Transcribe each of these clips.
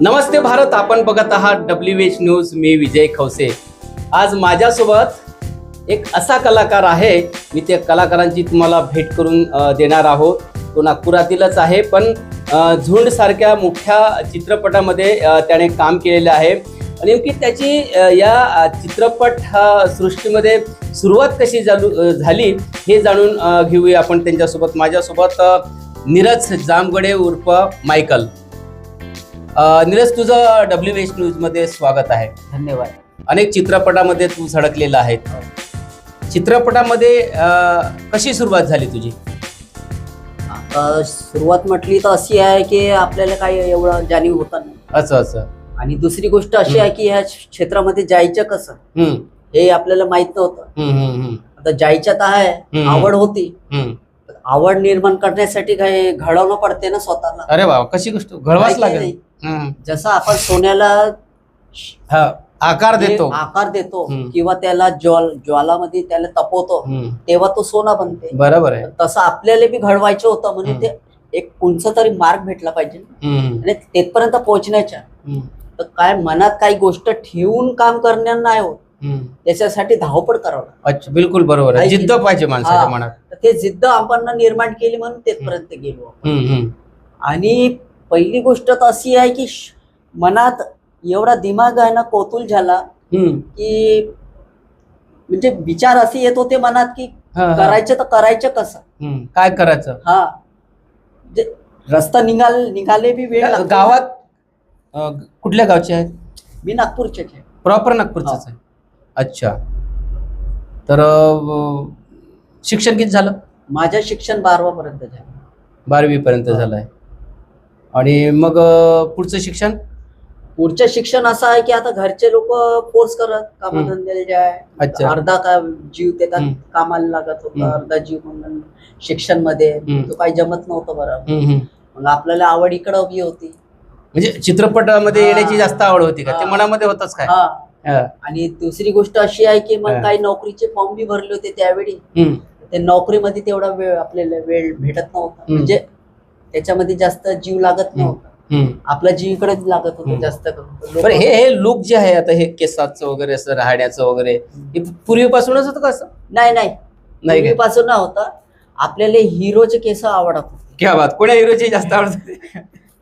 नमस्ते भारत आपण बघत आहात डब्ल्यू एच न्यूज मी विजय खवसे. आज माझ्यासोबत एक असा कलाकार आहे मी त्या कलाकारांची तुम्हाला भेट करून देणार आहोत. तो नागपुरातीलच आहे पण झुंडसारख्या मोठ्या चित्रपटामध्ये त्याने काम केलेलं आहे. आणि नेमकी त्याची या चित्रपट हा सृष्टीमध्ये सुरुवात कशी झालू झाली हे जाणून घेऊया आपण त्यांच्यासोबत. माझ्यासोबत नीरज जामगडे उर्फ मायकल. नीरज तुझं डब्ल्यू एच न्यूजमध्ये स्वागत आहे. धन्यवाद. अनेक चित्रपटामध्ये तू झळकलेला आहे चित्रपटामध्ये अ, कशी सुरुवात झाली तुझी? आता सुरुवात म्हटली तर अशी आहे की आपल्याला काही एवढं जाणीव होता नाही. असं असं. आणि दुसरी गोष्ट अशी आहे की ह्या क्षेत्रामध्ये जायचं कसं? हम्म, हे आपल्याला माहीत नव्हतं. हम्म, हम्म, हम्म, आता जायच्यात आहे हम्म. आवड होती. हम्म. आवड निर्माण करण्यासाठी काही घडवणं पडते ना स्वतःला. अरे वा कशी गोष्ट? घडवाच काही लागेल. नाही. जसं आपण सोन्याला हा, आकार देतो आकार देतो हम्म. किंवा त्याला ज्वाल ज्वालामध्ये त्याला तपवतो हम्म. तेव्हा तो सोना बनते बरोबर आहे तसं आपल्याला बी घडवायचं होतं म्हणून हम्म. ते एक कोणचा तरी मार्ग भेटला पाहिजे हम्म, आणि तेथपर्यंत पोहोचण्याच्या हम्म, तर काय मनात काही गोष्ट ठेवून काम करण्यात नाही होत हम्म. त्याच्यासाठी धावपळ करावं लागतं. अच्छा बिलकुल बरोबर आहे जिद्द पाहिजे माणसाच्या हा. मनात तर ते जिद्द आपण निर्माण केली म्हणून तेथपर्यंत गेलो आपण. हम्म, हम्म. आणि पहिली गोष्ट तर अशी आहे की मनात एवढा दिमाग आहे ना कोतूल झाला. की म्हणजे विचार असे येत होते मनात की. करायचं तर करायचं कसं. काय करायचं हा रस्ता निघाल निघाले बी वेळ. गावात कुठल्या गावचे आहेत मी नागपूरचे आहे प्रॉपर नागपूरचंच आहे अच्छा तर शिक्षण किती झालं माझं शिक्षण बारावा पर्यंत झालं बारावी पर्यंत हा. झालं आहे आणि मग पुढचं शिक्षण पुढचं शिक्षण असं आहे की आता घरचे लोक फोर्स करत कामधंद्याला जाय अच्छा अर्धा का जीव हम्म. कामाला लागत होता. अर्धा जीव म्हणून शिक्षणमध्ये. तो काही जमत नव्हतं बरं. मग आपल्याला आवड इकडं बी होती म्हणजे चित्रपटामध्ये. येण्याची जास्त आवड होती का ते. मनामध्ये होतच काय. आणि दुसरी गोष्ट अशी आहे की मग. काही नोकरीचे फॉर्म बी भरले होते त्यावेळी. ते नोकरीमध्ये तेवढा वेळ आपल्याला वेळ भेटत नव्हता. म्हणजे त्याच्यामध्ये जास्त जीव लागत नव्हता. आपला जीव इकडेच लागत होता. जास्त करून. बरं हे हे लुक जे आहे आता हे केसाचं वगैरे असं राहण्याचं वगैरे हे पूर्वीपासूनच होतं का असं? नाही नाही. नाही का? पूर्वीपासून ना होता. आपल्याला हिरोचे केस आवडत होते. क्या बात कोण्या हिरोची जास्त आवडते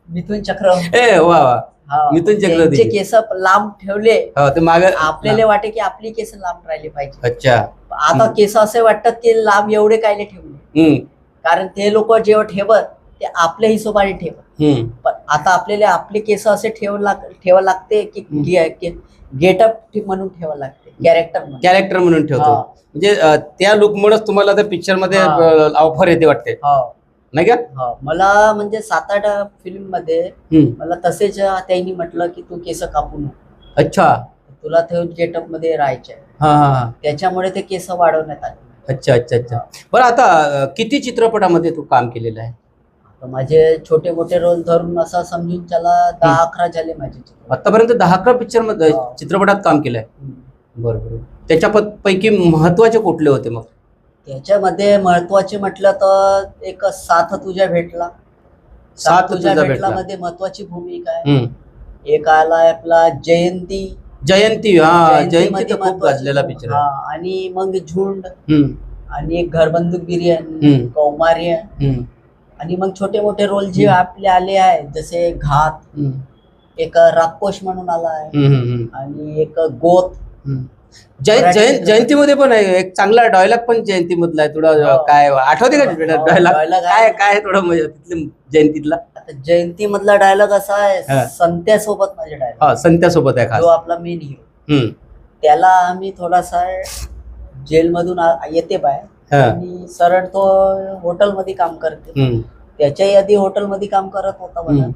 मिथुन चक्रवर्ती ए वा वा. हा. मिथुन चक्रवर्ती. त्यांचे केस लांब ठेवले. हो ते माग आपल्याला वाटे की आपली केस लांब राहिले पाहिजे. अच्छा. आता केस असे वाटतात की लांब एवढे कायले ठेवले. हम्म. कारण ते लोक जेव्हा ठेवत ते आपल्या हिशोबाने हम्म. पण आता आपल्याला आपले केस असे ठेव लाग ठेवा लागते की. गेटअप म्हणून ठेवा लागते कॅरेक्टर कॅरेक्टर म्हणून ठेवतो. म्हणजे त्या लुक मुळेच तुम्हाला त्या पिक्चरमध्ये. ऑफर येते वाटते हो, नाही का हो. मला म्हणजे सात आठ फिल्ममध्ये. मला तसेच त्यांनी म्हटलं की तू केस कापू नको अच्छा तुला ते गेटअपमध्ये राहायचे. त्याच्यामुळे ते केस वाढवण्यात आले अच्छा अच्छा अच्छा बरं आता किती चित्रपटामध्ये तू काम केलेलं आहे माझे छोटे मोठे रोल धरून असं समजून त्याला दहा अकरा झाले माझे. आतापर्यंत दहा अकरा पिक्चरमध्ये हा. चित्रपटात काम केलंय. बरोबर त्याच्या पैकी महत्त्वाचे कुठले होते मग त्याच्यामध्ये महत्त्वाचे म्हटलं तर एक साथ तुझ्या भेटला साथ तुझा भेटला. मध्ये महत्वाची भूमिका आहे. एक आला आपला जयंती जयंती हा जयंती खूप गाजलेला. पिक्चर आणि मग झुंड. आणि एक घरबंदूक बिर्याणी हम्म. कौमार्य. आणि मग छोटे मोठे रोल जे. आपले आले आहेत जसे घात. एक रागकोश म्हणून आला आहे. आणि एक गोत जयंत चित्रपट. जयंतीमध्ये पण आहे एक चांगला डायलॉग पण जयंती मधला आहे थोडा हो. काय आठवते का हो, डायलॉग dialogue काय आहे. काय थोडं म्हणजे तिथलं जयंतीतला जयंती मधला डायलॉग असा हा. आहे संत्यासोबत माझे डायलॉग हा संत्यासोबत आहे जो आपला मेन हिरो. त्याला आम्ही थोडासा जेलमधून येते बाहेर हा. आणि सरळ तो हॉटेलमध्ये काम करते. त्याच्याही आधी हॉटेलमध्ये काम करत होता मला हम्म.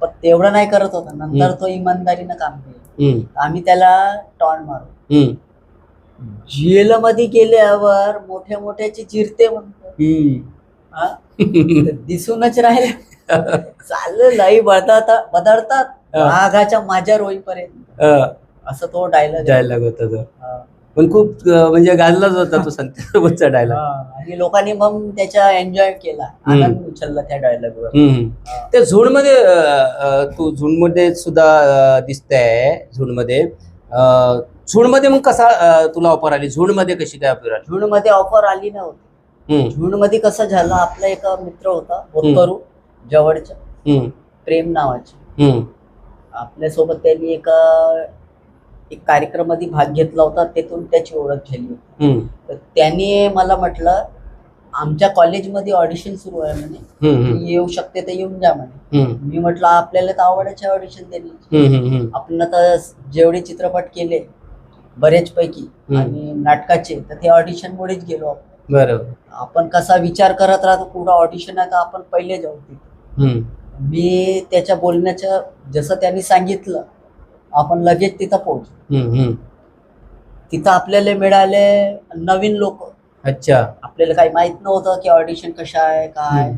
पण तेवढं नाही करत होता. नंतर. तो इमानदारीनं काम केलं. आम्ही त्याला टॉन मारू. हम्म. जेलमध्ये गेल्यावर मोठ्या मोठ्याची चिरते म्हणतो. दिसूनच राहील. चाललं लई बदलतात. बदलतात. वाघाच्या माझ्या रोईपर्यंत. असं तो डायलॉग डायलॉग होता तो. पण खूप म्हणजे गाजलाच होता तो संत्यासोबतचा डायलॉग आणि लोकांनी मग त्याच्या एन्जॉय केला. आनंद उचलला त्या डायलॉगवर त्या अं, तू झोनमध्ये सुद्धा दिसतंय अं, झोनमध्ये मग कसा तुला ऑफर आली? झोनमध्ये कशी काय ऑफर आली? झुंडमध्ये ऑफर आली नव्हती. हम्म, झुंडमध्ये कसं झालं आपला एक मित्र होता होतरू जवळचा. प्रेम नावाचे. आपल्यासोबत त्यांनी एका एक कार्यक्रमामध्ये भाग घेतला होता तेथून त्याची ओळख झाली होती. तर त्यांनी मला म्हटलं आमच्या कॉलेजमध्ये ऑडिशन सुरू आहे म्हणे. येऊ शकते तर येऊन जा म्हणे. मी म्हटलं आपल्याला तर आवडायचे ऑडिशन देण्याची. हम्म. आपण तर जेवढे चित्रपट केले बरेच पैकी. आणि नाटकाचे तर ते ऑडिशन मुळेच गेलो आपण. बरोबर. आपण कसा विचार करत राहतो पुढं ऑडिशन आहे तर आपण पहिले जाऊ तिथे. मी त्याच्या बोलण्याचं जसं त्यांनी सांगितलं आपण लगेच तिथं हम्म. तिथं आपल्याला मिळाले नवीन लोक. अच्छा. आपल्याला काही माहीत नव्हतं की ऑडिशन कशा आहे काय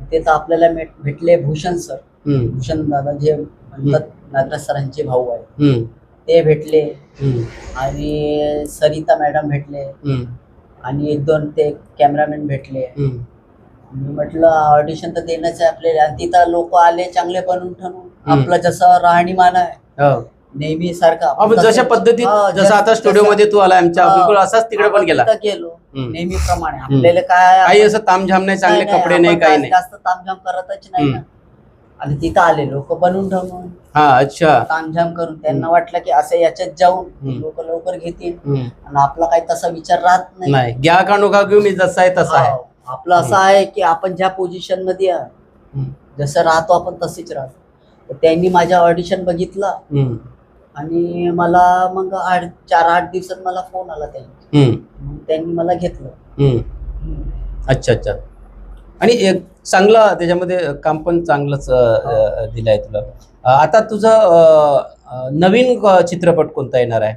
तिथे तर आपल्याला भेट- भेटले भूषण सर. भूषण दादा जे नागराज सरांचे भाऊ आहे ते भेटले. आणि सरिता मॅडम भेटले. आणि एक दोन ते कॅमेरामॅन भेटले. मी म्हटलं ऑडिशन तर आहे आपल्याला. तिथं लोक आले चांगले बनवून ठरवून. हम्म. आपलं जसं राहणीमान आहे. नेहमी सारखं जशा पद्धतीत जसं आता स्टुडिओ मध्ये तू आला आमच्या हा. बिलकुल असाच तिकडे पण गेला. गेलो हम्म. नेहमीप्रमाणे. आपल्याला काय काही असं तामझाम नाही चांगले कपडे नाही काही नाही. जास्त तामझाम करतच नाही ना. आणि तिथं आले लोक बनवून ठेवून. हा अच्छा. तामझाम करून त्यांना वाटलं की असं याच्यात जाऊन. लोक लवकर घेतील. आणि आपला काही तसा विचार राहत नाही. घ्या का नका घेऊ मी जसा आहे तसा आहे. हो. आपलं असं आहे की आपण ज्या पोझिशनमध्ये. जसं राहतो आपण तसेच राहतो. त्यांनी माझ्या ऑडिशन बघितला. आणि मला मग आठ चार आठ दिवसात मला फोन आला त्यांनी. त्यांनी मला घेतलं. अच्छा अच्छा. आणि एक चांगलं त्याच्यामध्ये काम पण चांगलंच अ, दिलंय तुला. आता तुझं नवीन चित्रपट कोणता येणार आहे?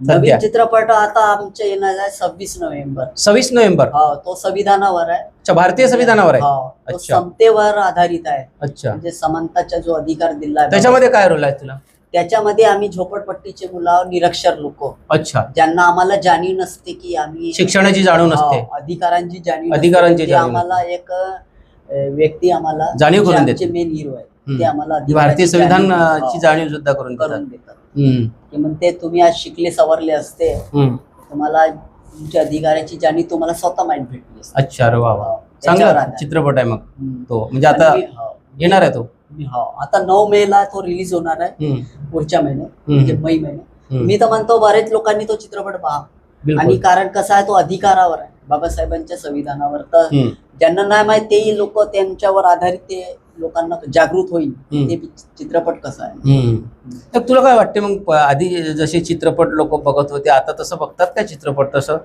नवीन चित्रपट आता आमच्या येणार आहे सव्वीस नोव्हेंबर. सव्वीस नोव्हेंबर. तो संविधानावर आहे. अच्छा भारतीय संविधानावर आहे. समतेवर आधारित आहे. अच्छा. म्हणजे समानताचा जो अधिकार दिला आहे. त्याच्यामध्ये काय रोल आहे तुला? त्याच्यामध्ये आम्ही झोपडपट्टीचे मुलं निरक्षर लोक. अच्छा. ज्यांना आम्हाला जाणीव नसते की आम्ही शिक्षणाची जाणीव नसते. अधिकारांची जाणीव. अधिकारांची आम्हाला एक व्यक्ती आम्हाला जाणीव करून. मेन हिरो आहे. ते आम्हाला भारतीय अधिकाराची संविधानाची जाणीव- जाणीव सुद्धा करून हो, देतात. करून तुम्ही आज शिकले सवरले असते. तुम्हाला तुमच्या अधिकाराची जाणीव तुम्हाला स्वतः माहीत भेटली. अच्छा अरे वा वा. हो, चांगला. चित्रपट आहे मग. तो. म्हणजे आता हो, येणार आहे तो. हो. आता नऊ मे ला तो रिलीज होणार आहे. पुढच्या महिन्यात. म्हणजे मै महिन्यात. मी तर म्हणतो बरेच लोकांनी तो चित्रपट पहा. आणि कारण कसं आहे तो अधिकारावर आहे. बाबासाहेबांच्या संविधानावर. तर. ज्यांना नाही माहीत तेही लोक त्यांच्यावर आधारित ते लोकांना जागृत होईल. ते चित्रपट कसा आहे. तर तुला काय वाटते मग आधी जसे चित्रपट लोक बघत होते आता तसं बघतात का चित्रपट तसं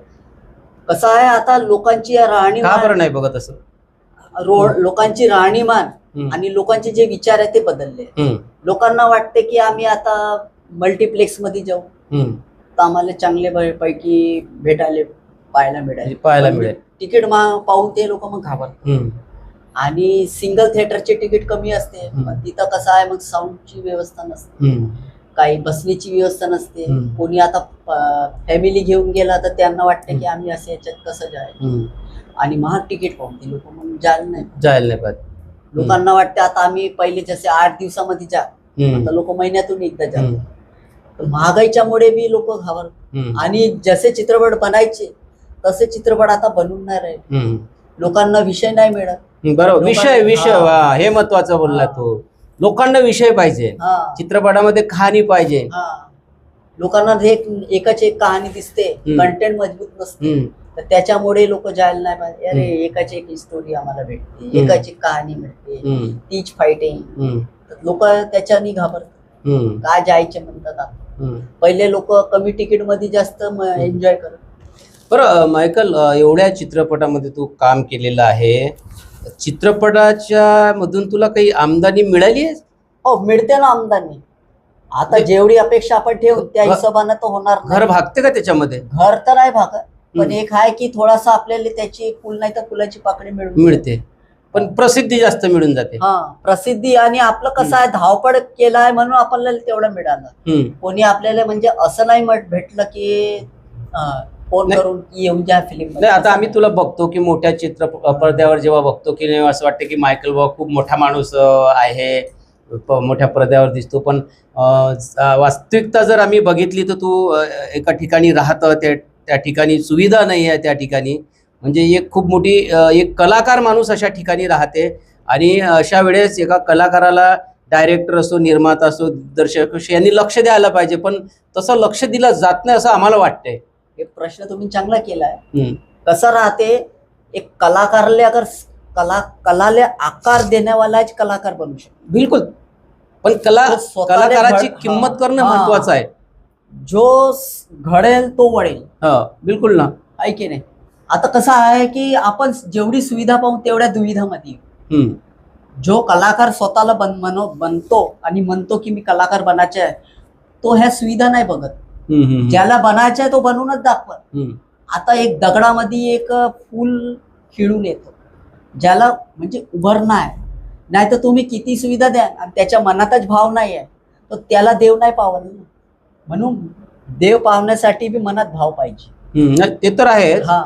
कसं आहे आता लोकांची राहणीमान नाही बघत असं रो- लोकांची राहणीमान. आणि लोकांचे जे विचार आहे ते बदलले. लोकांना वाटते की आम्ही आता मल्टिप्लेक्समध्ये जाऊ. तर आम्हाला चांगले पैकी भेटायला पाहायला मिळेल म्हणजे पाहायला मिळेल. तिकीट मा- पाहून ते लोक मग घाबरतात. आणि सिंगल थिएटरचे तिकीट कमी असते तिथं कसं आहे मग साऊंडची व्यवस्था नसते. काही बसण्याची व्यवस्था नसते. कोणी आता फॅमिली घेऊन गेला तर त्यांना वाटतं की आम्ही असं याच्यात कसं जायचं हम्म. आणि महाग तिकीट पाहून ते लोक मग जायला नाही जायला नाही पाहिजे लोकांना वाटतं आता आम्ही पहिले जसे आठ दिवसामध्ये जा. तर लोक महिन्यातून एकदा. जातात तर महागाईच्यामुळे बी लोक घाबर. आणि जसे चित्रपट बनायचे तसे चित्रपट आता बनून नाही राहिले. लोकांना विषय नाही मिळत बरोबर विषय विषय हा. हे महत्वाचं बोलला हा. तू लोकांना विषय पाहिजे हा चित्रपटामध्ये कहाणी पाहिजे हा लोकांना एक एकाच एक कहाणी दिसते. कंटेंट मजबूत नसते. तर त्याच्यामुळे लोक जायला नाही पाहिजे अरे. एकाच एक स्टोरी आम्हाला भेटते. एकाच एक कहाणी भेटते. तीच फायटिंग. लोक त्याच्यानी घाबरतात हम्म. काय जायचे म्हणतात. पहिले लोक कमी तिकीटमध्ये जास्त एन्जॉय करत बरं मायकल एवढ्या चित्रपटामध्ये तू काम केलेलं आहे. चित्रपटाच्या मधून तुला काही आमदानी मिळाली आहे? हो मिळते ना आमदानी. आता जेवढी अपेक्षा आपण ठेवू त्या घ- हिशोबानं तर होणार नाही. घर भागते का त्याच्यामध्ये? घर तर नाही भागत पण. एक आहे की थोडासा आपल्याला त्याची फुल नाही तर फुलाची पाकळी मिळून मिळते. पण प्रसिद्धी जास्त मिळून जाते. हा प्रसिद्धी आणि आपलं कसं आहे धावपळ केलाय म्हणून आपल्याला तेवढं मिळालं. हम्म. कोणी आपल्याला म्हणजे असं नाही म्हट- भेटलं की फोन. करून की येऊन जा फिल्म नाही आता आम्ही तुला बघतो की मोठ्या चित्र पडद्यावर जेव्हा बघतो की नाही असं वाटतं की मायकल बॉ खूप मोठा माणूस आहे मोठ्या पडद्यावर दिसतो. पण वास्तविकता जर आम्ही बघितली तर तू एका ठिकाणी राहतं त्या त्या ठिकाणी सुविधा नाही आहे त्या ठिकाणी. म्हणजे एक खूप मोठी एक कलाकार माणूस अशा ठिकाणी राहते आणि अशा वेळेस एका कलाकाराला डायरेक्टर असो निर्माता असो दिग्दर्शक असो यांनी लक्ष द्यायला पाहिजे. पण तसं लक्ष दिलं जात नाही असं आम्हाला वाटतंय. हे प्रश्न तुम्ही चांगला केलाय. कसं राहते? एक कलाकारले अगर कला कलाले आकार देण्यावालाच कलाकार बनू शकतो. बिलकुल. पण कला कलाकाराची किंमत. करणं. महत्वाचं आहे. जो घडेल तो वळेल हा बिलकुल ना. आहे की नाही? आता कसं आहे की आपण जेवढी सुविधा पाहू तेवढ्या दुविधामध्ये. जो कलाकार स्वतःला बन बनतो आणि म्हणतो की मी कलाकार बनायचे आहे तो ह्या सुविधा नाही बघत. ज्याला बनायचं आहे तो बनवूनच दाखवत. आता एक दगडामध्ये एक फूल खिळून येतं. ज्याला म्हणजे उभारणं आहे नाही तर तुम्ही किती सुविधा द्या आणि त्याच्या मनातच भाव नाही आहे तर त्याला देव नाही पावलं ना. म्हणून देव पावण्यासाठी बी मनात भाव पाहिजे. ते तर आहे हा.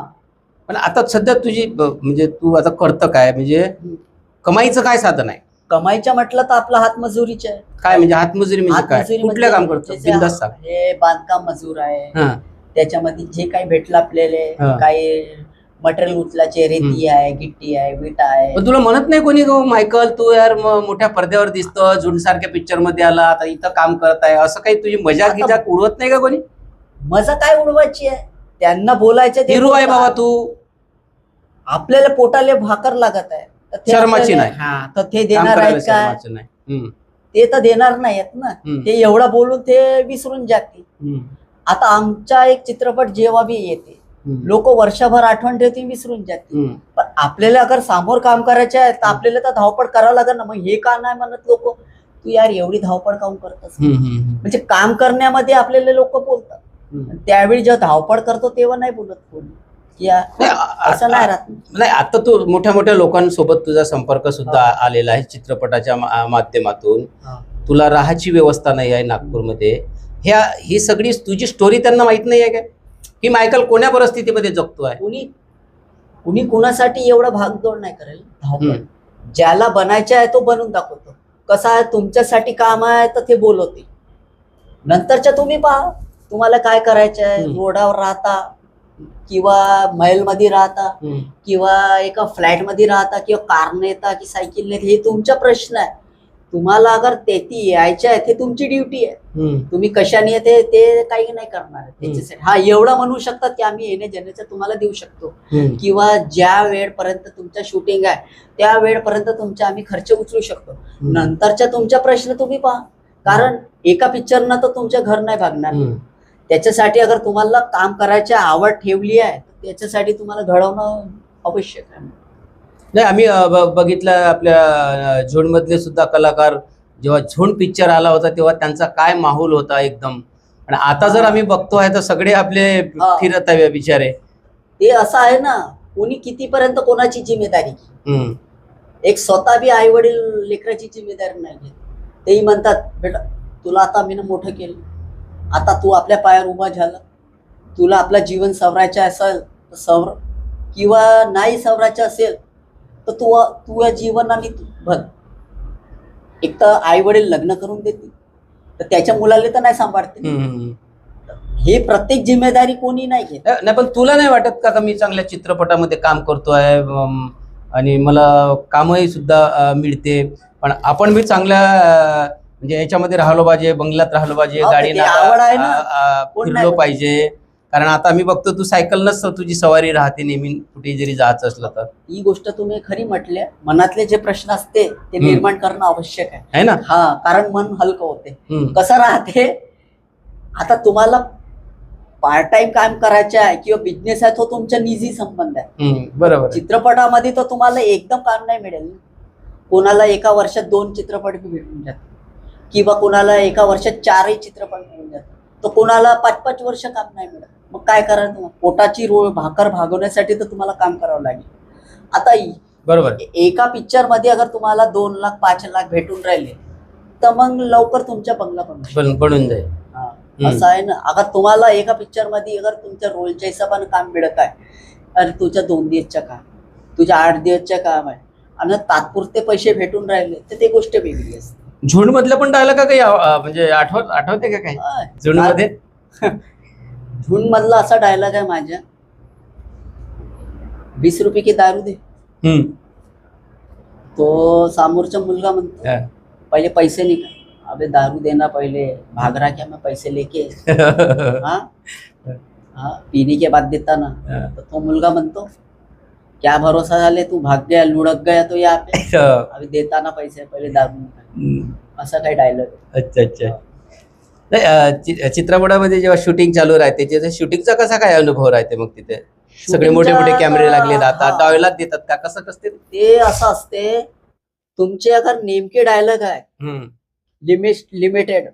पण आता सध्या तुझी म्हणजे तू आता करतं काय? म्हणजे कमाईचं काय साधन आहे? कमाईच्या म्हटलं तर आपला हात मजुरीचे आहे. काय म्हणजे हातमजुरी म्हणजे काय? हातमजुरी कुठलं म्हणजे काम करतो? जसे बिंदास सांग. हे बांधकाम मजूर आहे. हा. त्याच्यामध्ये जे काही भेटलं आपल्याला. काही मटेरियल उचलाचे रेती आहे गिट्टी आहे विटा आहे. पण तुला म्हणत नाही कोणी गो मायकल तू यार म- मोठ्या पडद्यावर दिसतो झुंडसारख्या पिक्चरमध्ये आला आता इथं काम करत आहे असं काही तुझी मजाक आता- गिजाक उडवत नाही का कोणी? मजा काय उडवायची आहे? त्यांना बोलायचं ते हिरो आहे बोलतात. बाबा तू. आपल्याला पोटाले भाकर लागत आहे. तर ते शर्माची आपल्याला- नाही. हा तर ते काम देणार करायला आहेत शरमाचं नाही. हम्म, ते तर देणार नाहीत ना. हम्म, ते एवढं बोलून ते विसरून जातील. हम्म, आता आमचा एक चित्रपट जेव्हा बी येते हम्म, लोक वर्षभर आठवण ठेवतील विसरून जातील. हम्म. पण आपल्याला अगर समोर काम करायचे आहे तर आपल्याला तर धावपळ करावं लागेल ना. मग हे का नाही म्हणत लोक? तू यार एवढी धावपळ काऊन करतस? हम्म, हम्म, म्हणजे काम करण्यामध्ये आपल्याला लोक बोलतात. हम्म. त्यावेळी जेव्हा धावपळ करतो तेव्हा नाही बोलत कोणी. की या- असं नाही राहत. नाही आता तू मोठ्या मोठ्या लोकांसोबत तुझा संपर्क सुद्धा आलेला आहे चित्रपटाच्या मा- माध्यमातून. तुला राहायची व्यवस्था नाही आहे नागपूरमध्ये. ह्या ही सगळी तुझी स्टोरी त्यांना माहीत नाही आहे का? की मायकल कोण्या परिस्थितीमध्ये जगतो आहे कुणी कुणी कुणासाठी एवढं भागदौड नाही करेल? धावपळ. हम्म. ज्याला बनायचं आहे तो बनवून दाखवतो. कसं आहे तुमच्यासाठी काम आहे तर ते बोलवते नंतरच्या तुम्ही पहा तुम्हाला काय करायचं आहे हम्म. रोडावर राहता किंवा महलमध्ये राहता. किंवा एका फ्लॅटमध्ये राहता किंवा कारने येता की सायकलने येता, हे तुमचा प्रश्न आहे. तुम्हाला अगर तेथी यायचं आहे ते तुमची ड्युटी आहे. तुम्ही कशाने येते ते काही नाही करणार त्याच्यासाठी हा एवढं म्हणू शकतात की आम्ही येणे जाण्याचं तुम्हाला देऊ शकतो. किंवा ज्या वेळपर्यंत तुमचं शूटिंग आहे त्या वेळपर्यंत तुमचे आम्ही खर्च उचलू शकतो. नंतरच्या तुमचा प्रश्न तुम्ही पहा. कारण एका पिक्चरनं तर तुमचं घर नाही भागणार. त्याच्यासाठी अगर तुम्हाला काम करायची आवड ठेवली आहे तर त्याच्यासाठी तुम्हाला घडवणं आवश्यक आहे नाही आम्ही बघितलं आपल्या अ, झोंडमधले सुद्धा कलाकार जेव्हा झोंड पिक्चर आला होता तेव्हा त्यांचा काय माहोल होता एकदम. आणि आता जर आम्ही बघतोय तर सगळे आपले. फिरत आहे बिचारे. ते असं आहे ना कोणी कितीपर्यंत कोणाची जिम्मेदारी. एक स्वतः बी आई वडील लेकराची जिम्मेदारी नाही घेत. तेही म्हणतात बेटा तुला आता मी मोठं केलं. आता तू आपल्या पायावर उभा झाला. तुला आपलं जीवन सवरायचं असेल सवर किंवा नाही सवरायचं असेल तर तू तू या जीवनाने बघ. एक तर आई वडील लग्न करून देतील. तर त्याच्या मुलाला तर नाही सांभाळते. हे प्रत्येक जिम्मेदारी कोणी नाही घेत. नाही पण तुला नाही वाटत का का मी चांगल्या चित्रपटामध्ये काम करतोय आणि मला कामही सुद्धा मिळते पण आपण बी चांगल्या म्हणजे याच्यामध्ये राहिलो पाहिजे बंगल्यात राहिलो पाहिजे गाडी ते आवड आहे ना. कोण फिरलो पाहिजे कारण आता मी बघतो तू सायकलनच तुझी सवारी राहते नेहमी कुठे जरी जायचं असलं तर ही गोष्ट तुम्ही खरी म्हटल्या मनातले जे प्रश्न असते ते हम्म. निर्माण करणं आवश्यक आहे ना हा कारण मन हलकं होते हम्म. कसं राहते आता तुम्हाला पार्ट टाइम काम करायचं आहे किंवा बिझनेस आहे तो तुमच्या निजी संबंध आहे हम्म. बरोबर आहे. चित्रपटामध्ये तर तुम्हाला एकदम काम नाही मिळेल. कोणाला एका वर्षात दोन चित्रपट भेटून जातात किंवा कोणाला एका वर्षात चारही चित्रपट मिळून जातात. तर कोणाला पाच पाच वर्ष काम नाही मिळत. मग काय करा पोटाची रो भाकर भागवण्यासाठी तर तुम्हाला काम करावं लागेल. आता बरोबर. एका पिक्चरमध्ये अगर तुम्हाला दोन लाख पाच लाख भेटून राहिले तर मग लवकर तुमच्या बंगला बनून जाईल. असं आहे ना. अगर तुम्हाला एका पिक्चरमध्ये अगर तुमच्या रोलच्या हिशोबाने काम मिळत आहे अरे तुझ्या दोन दिवसचं काम तुझ्या आठ दिवसचं काम आहे आणि तात्पुरते पैसे भेटून राहिले तर ते गोष्ट वेगळी असते. झुंड मधलं पण डायलॉग का काही? म्हणजे आठवत आठवते का काही. झुंडमध्ये झुंड मधला असा डायलॉग आहे माझ्या. वीस रुपये की दारू दे. हम्म. तो समोरचा मुलगा म्हणतो हा. पहिले पैसे निकाल अबे दारू देना पहिले. भाग रहा क्या मैं पैसे लेके. हाँ? हाँ? पीने के बाद देता ना. हा. तर तो मुलगा म्हणतो क्या भरोसा झाले? तू भाग गया लुढ़क गया तो यहाँ पे. अभी देता ना पैसे पहिले हम्म. असा काही डायलॉग अच्छा अच्छा. नाही चित्रपटामध्ये जेव्हा शूटिंग चालू राहते त्याचा शूटिंगचा कसा काय अनुभव राहते मग तिथे? सगळे मोठे मोठे कॅमेरे लागले जातात डायलॉग देतात का? कसं कसते ते? असं असते तुमचे अगर नेमके डायलॉग आहे. लिमिट लिमिटेड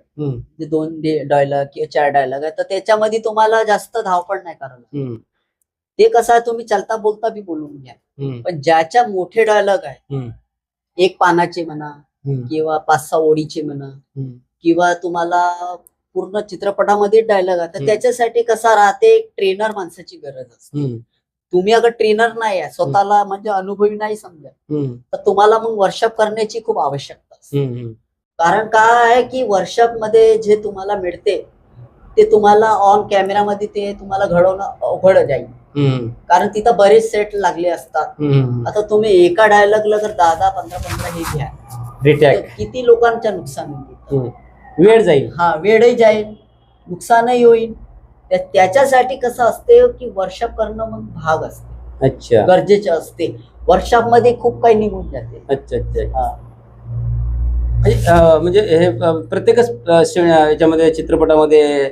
दोन डायलॉग किंवा चार डायलॉग आहे तर त्याच्यामध्ये तुम्हाला जास्त धावपळ नाही करायला. ते कसं आहे तुम्ही चालता बोलता बी बोलून घ्या. पण ज्याच्या मोठे डायलॉग आहे. एक पानाचे म्हणा. किंवा पाच सहा ओळीचे म्हणा. किंवा तुम्हाला पूर्ण चित्रपटामध्ये डायलॉग आहे तर. त्याच्यासाठी कसा राहते एक ट्रेनर माणसाची गरज असते. तुम्ही अगर ट्रेनर नाही आहे स्वतःला म्हणजे अनुभवी नाही समजा. तर तुम्हाला मग वर्कशॉप करण्याची खूप आवश्यकता असते. कारण काय आहे की वर्कशॉपमध्ये जे तुम्हाला मिळते ते तुम्हाला ऑन कॅमेरामध्ये ते तुम्हाला घडवणं अवघड जाईल. कारण तिथं बरेच सेट लागले असतात. आता तुम्ही एका डायलॉगला जर दहा दहा पंधरा पंधरा हे घ्या तर रिटॅक किती लोकांच्या नुकसान होईल. वेळ जाईल. हा वेळही जाईल. नुकसानही होईल. त्या- त्याच्यासाठी कसं असते की वर्कशॉप करणं मग भाग असते. अच्छा. गरजेचे असते. वर्कशॉपमध्ये खूप काही निघून जाते. अच्छा अच्छा. हा. म्हणजे अं, म्हणजे हे अं, प्रत्येकच अं, श्रेणी- याच्यामध्ये चित्रपटामध्ये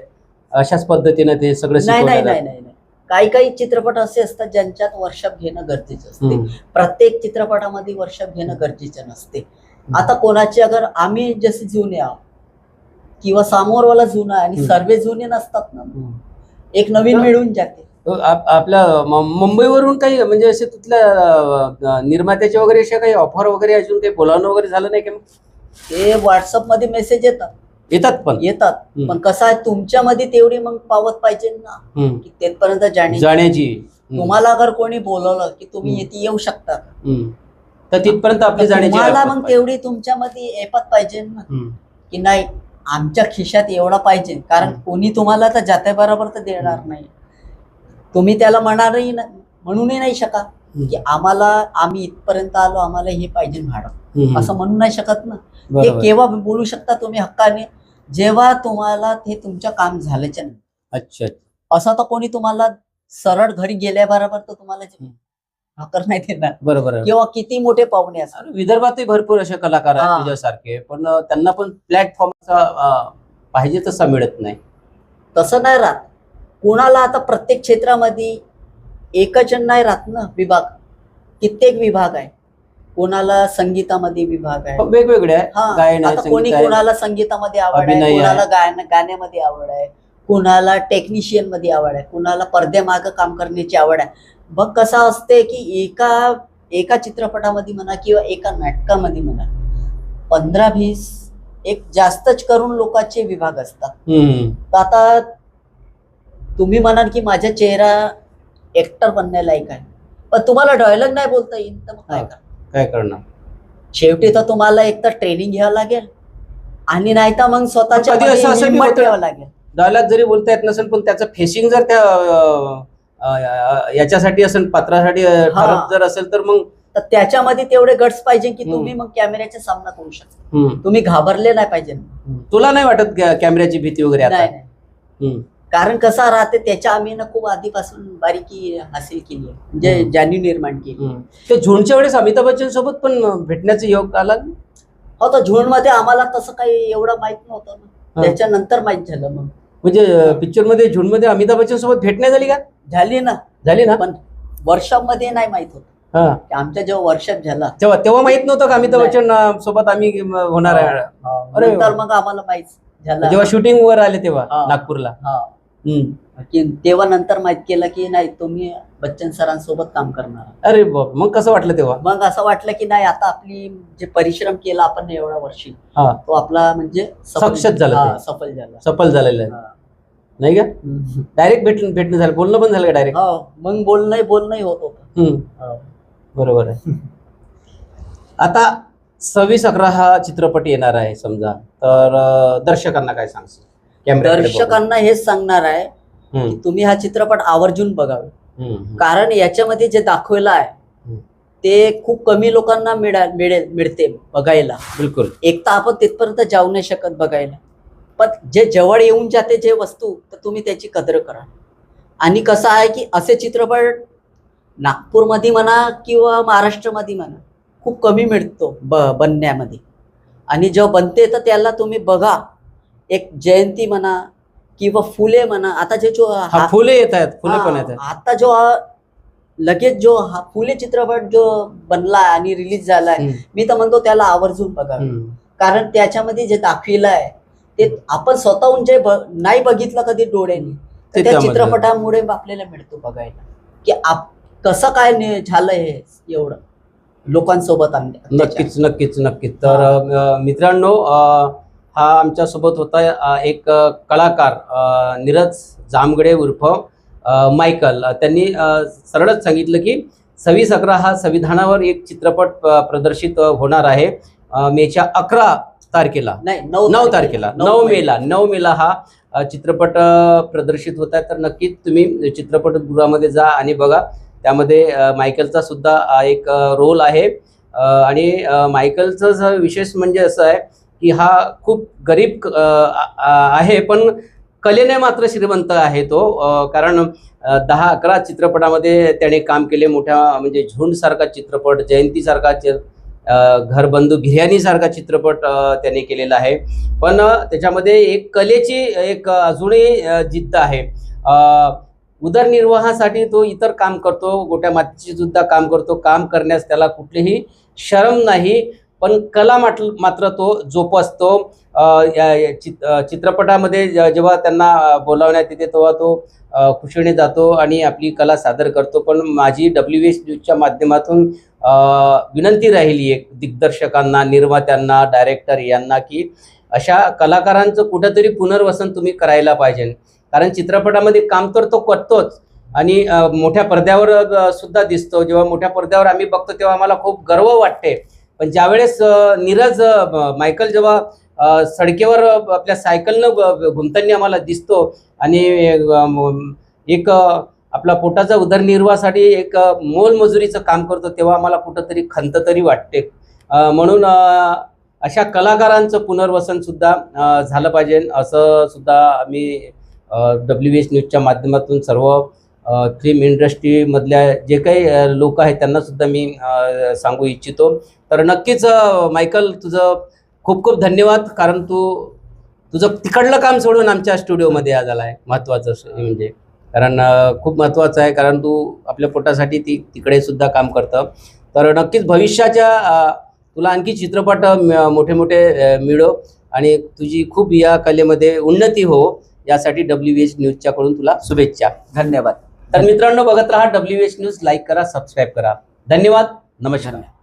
अशाच पद्धतीनं ते सगळं नाही नाही नाही नाही नाही. काही काही चित्रपट असे असतात ज्यांच्यात वर्कशॉप घेणं गरजेचं असते हम्म. प्रत्येक चित्रपटामध्ये वर्कशॉप घेणं गरजेचं नसते आता कोणाचे अगर आम्ही जसे जुने आहोत किंवा समोरवाला जुना आहे आणि हम्म. सर्व जुने नसतात ना हम्म. एक नवीन मिळून जाते आप- आपल्या म- मुंबईवरून काही म्हणजे असे तिथल्या अं, निर्मात्याचे वगैरे अशा काही ऑफर वगैरे अजून काही बोलावणं वगैरे झालं नाही का? ते व्हॉट्सअपमध्ये मेसेज येतात येतात पण येतात हम्म. पण कसं आहे तुमच्यामध्ये तेवढी मग पावत पाहिजे ना हम्म. की तेथपर्यंत जाणे जाण्याची हम्म. तुम्हाला अगर कोणी बोलवलं की तुम्ही हम्म. येथे येऊ शकता? हम्म. तर तिथपर्यंत आपली जाण्याची तुम्हाला ऐपत मग पाहिजे. तेवढी तुमच्यामध्ये ऐपत पाहिजे ना हम्म. की नाही आमच्या खिशात एवढा पाहिजे कारण हम्म. कोणी तुम्हाला तर जाते बरोबर तर देणार नाही तुम्ही त्याला म्हणणारही ना म्हणूनही नाही शका की आम्हाला आम्ही इथपर्यंत आलो आम्हाला हे पाहिजे भाडं हम्म. असं म्हणू नाही शकत ना. ते. केव्हा बोलू शकता तुम्ही हक्काने? जेव्हा तुम्हाला ते तुमचं काम झाल्याच्यानंतर. अच्छा असं तर कोणी तुम्हाला सरळ घरी गेल्याबरोबर तर तुम्हाला हक्कर नाही देणार. बरोबर. किंवा किती मोठे पाहुणे असतात. विदर्भातही भरपूर असे कलाकार हा. आहेत तुझ्यासारखे पण त्यांना पण प्लॅटफॉर्मचा पाहिजे तसा मिळत नाही. तसं नाही राहत. कोणाला आता प्रत्येक क्षेत्रामध्ये एकच नाही राहत ना विभाग कित्येक विभाग आहे. कोणाला संगीतामध्ये विभाग आहे. वेगवेगळे हा, गायन आहे आता कोणी संगीत आहे. कोणाला संगीतामध्ये आवड अभिनय आहे आहे. कोणाला गायन गाण्यामध्ये आवड आहे कोणाला टेक्निशियनमध्ये आवड आहे कोणाला पडद्यामागं काम करण्याची आवड आहे. मग कसं असते की एका एका चित्रपटामध्ये म्हणा किंवा एका नाटकामध्ये म्हणा पंधरा वीस एक जास्तच करून लोकांचे विभाग असतात. हम्म. तर आता तुम्ही म्हणाल की माझा चेहरा ऍक्टर बनण्यालायक आहे पण तुम्हाला डायलॉग नाही बोलता येईल तर मग काय हा. करा काय करणार शेवटी तर तुम्हाला एक तर ट्रेनिंग घ्यावं लागेल आणि नाही तर मग स्वतःच्या कधी असं मध्ये असेल की हिंमत होतं- ठेवावं लागेल डायलॉग जरी बोलता येत नसेल पण त्याचं फेसिंग जर त्या अं, अं, याच्यासाठी असेल पात्रासाठी अं, हा. ठरत जर असेल तर मग तर त्याच्यामध्ये तेवढे गट्स पाहिजे की. तुम्ही मग कॅमेऱ्याचा सामना करू शकता हम्म. तुम्ही घाबरले नाही पाहिजे तुला नाही वाटत कॅ- कॅमेऱ्याची भीती वगैरे आता नाही नाही हम्म. कारण कसा राहते त्याच्या आम्ही ना खूप आधीपासून बारीकी हासिल केली आहे म्हणजे. ज्यांनी निर्माण केली. ते झुंडच्या वेळेस अमिताभ बच्चन सोबत पण भेटण्याचा योग आला ना? हो तर झोनमध्ये आम्हाला तसं काही एवढं माहीत नव्हतं हा. त्याच्यानंतर माहीत झालं मग म्हणजे पिक्चरमध्ये झुंडमध्ये अमिताभ बच्चन सोबत भेटण्या झाली का झाली ना झाली ना पण वर्कशॉपमध्ये नाही माहीत होत हा आमच्या जेव्हा वर्कशॉप झाला तेव्हा तेव्हा माहीत नव्हतं का अमिताभ. बच्चन अं, सोबत आम्ही अं, होणार आहे अरे नंतर वा. मग आम्हाला माहीत झालं जेव्हा शूटिंग वर आले तेव्हा हा. नागपूरला हा. हम्म. की तेव्हा नंतर माहीत केलं की नाही तुम्ही बच्चन सरांसोबत काम करणार. अरे बाप मग कसं वाटलं तेव्हा? मग असं वाटलं की नाही आता आपली जे परिश्रम केला आपण एवढ्या वर्षी हा. तो आपला म्हणजे सफल- सक्सेस झाला हा, ते. सफल झाला. सफल झालेलं आहे. हा. नाही का? डायरेक्ट भेट भेटणं झालं बोलणं पण झालं का डायरेक्ट हो मग बोलणंही बोलणंही होत होतं. बरोबर आहे. आता सव्वीस अकरा हा चित्रपट येणार आहे समजा. तर अं, दर्शकांना काय सांगशील? दर्शकांना हेच सांगणार आहे तुम्ही हा चित्रपट आवर्जून बघावे. कारण याच्यामध्ये जे दाखवलं आहे. ते खूप कमी लोकांना मिळा मिळेल मिळते बघायला. बिलकुल. एक तर आपण तिथपर्यंत जाऊ नाही शकत बघायला. पण जे जवळ येऊन जाते जे वस्तू तर तुम्ही त्याची कदर करा. आणि कसं आहे की असे चित्रपट नागपूरमध्ये म्हणा किंवा महाराष्ट्रामध्ये म्हणा खूप कमी मिळतो ब बनण्यामध्ये. आणि जेव्हा बनते तर त्याला तुम्ही बघा. एक जयंती म्हणा किंवा फुले म्हणा आता जे जो हा फुले येत आहेत फुले पण येत हा, आता जो हा लगेच जो हा फुले चित्रपट जो बनला आणि रिलीज झालाय आहेत मी तर म्हणतो त्याला आवर्जून बघा हम्म. कारण त्याच्यामध्ये जे दाखविलं आहे ते आपण स्वतःहून जे ब- नाही बघितलं कधी डोळ्याने ते त्या त्यामध्ये. चित्रपटामुळे आपल्याला मिळतो बघायला. की आप कसं काय ने- झालं हे एवढं लोकांसोबत आम- नक्कीच नक्कीच नक्कीच. तर अं, मित्रांनो अं, हा आमच्यासोबत होता एक कलाकार नीरज जामगडे उर्फ मायकल. त्यांनी सरळच सांगितलं की सव्वीस अकरा हा संविधानावर एक चित्रपट प्रदर्शित होणार आहे. मेच्या अकरा तारखेला. नाही नऊ नऊ तारखेला. नऊ मेला. नऊ मेला हा चित्रपट प्रदर्शित होत आहे. तर नक्कीच तुम्ही चित्रपटगृहामध्ये जा आणि बघा. त्यामध्ये मायकलचा सुद्धा एक रोल आहे. आणि मायकलचं ज- विशेष म्हणजे असं आहे की हा खूप गरीब आहे पण कलेने मात्र श्रीमंत आहे तो. कारण दहा अकरा चित्रपटामध्ये त्याने काम केले मोठ्या म्हणजे झुंडसारखा चित्रपट जयंतीसारखा चि- घरबंधू बिर्याणीसारखा चित्रपट त्याने केलेला आहे. पण त्याच्यामध्ये एक कलेची एक अजूनही जिद्द आहे. उदरनिर्वाहासाठी तो इतर काम करतो गोट्या मातीचे सुद्धा काम करतो. काम करण्यास त्याला कुठलीही शरम नाही. पण कला माट मात्र तो जोपासतो या- चित चित्रपटामध्ये जेव्हा त्यांना बोलावण्यात येते तेव्हा तो खुशीने जातो आणि आपली कला सादर करतो. पण माझी डब्ल्यू एस न्यूजच्या माध्यमातून विनंती राहिली एक दिग्दर्शकांना निर्मात्यांना डायरेक्टर यांना की अशा कलाकारांचं कुठंतरी पुनर्वसन तुम्ही करायला पाहिजे. कारण चित्रपटामध्ये काम तर तो करतोच आणि मोठ्या पडद्यावर सुद्धा दिसतो. जेव्हा मोठ्या पडद्यावर आम्ही बघतो तेव्हा आम्हाला खूप गर्व वाटते. पण ज्यावेळेस नीरज मायकल जेव्हा सडकेवर आपल्या सायकलनं घुमताना आम्हाला दिसतो आणि एक आपला पोटाचा उदरनिर्वाहासाठी एक मोलमजुरीचं काम करतो तेव्हा आम्हाला कुठंतरी खंत तरी वाटते. म्हणून अशा कलाकारांचं पुनर्वसन सुद्धा झालं पाहिजे. असं सुद्धा आम्ही डब्ल्यू एच न्यूजच्या माध्यमातून सर्व फिल्म इंडस्ट्रीमधल्या जे काही लोक आहेत त्यांनासुद्धा मी सांगू इच्छितो. तर नक्कीच मायकल तुझं खूप खूप धन्यवाद कारण तू तुझं तिकडलं काम सोडून आमच्या स्टुडिओमध्ये आज आला आहे महत्त्वाचं म्हणजे. कारण खूप महत्त्वाचं आहे कारण तू आपल्या पोटासाठी ती तिकडे सुद्धा काम करतं. तर नक्कीच भविष्याच्या तुला आणखी चित्रपट मोठे मोठे मिळो. आणि तुझी खूप या कलेमध्ये उन्नती हो. यासाठी डब्ल्यू एच न्यूजच्याकडून तुला शुभेच्छा. धन्यवाद. तर मित्रांनो बघत राहा डब्ल्यू एच न्यूज लाईक करा सबस्क्राईब करा. धन्यवाद. नमस्कार.